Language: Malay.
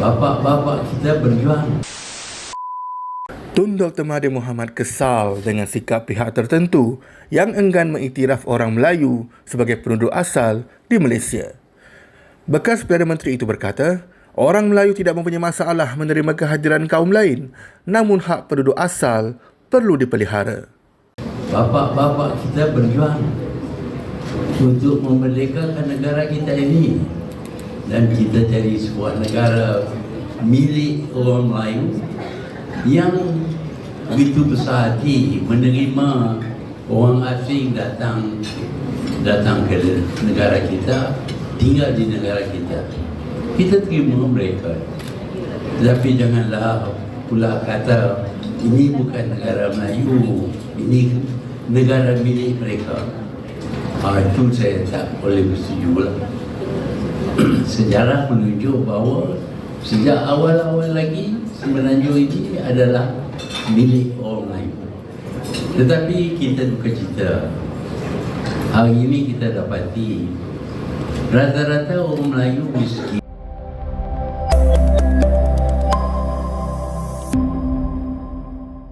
Bapak-bapak kita berjuang. Tun Dr. Mahathir Mohamad kesal dengan sikap pihak tertentu yang enggan mengiktiraf orang Melayu sebagai penduduk asal di Malaysia. Bekas Perdana Menteri itu berkata, orang Melayu tidak mempunyai masalah menerima kehadiran kaum lain, namun hak penduduk asal perlu dipelihara. Bapak-bapak kita berjuang untuk memerdekakan negara kita ini dan kita jadi sebuah negara milik orang Melayu yang begitu besar hati menerima orang asing datang datang ke negara kita tinggal di negara kita. Kita terima mereka. Tapi janganlah pula kata ini bukan negara Melayu ini negara milik mereka. Ha, itu saya tak boleh bersetuju lah sejarah menunjuk bahawa sejak awal-awal lagi semenanjung ini adalah milik orang lain. Tetapi kita buka cerita hari ini kita dapati rata-rata orang Melayu miskin.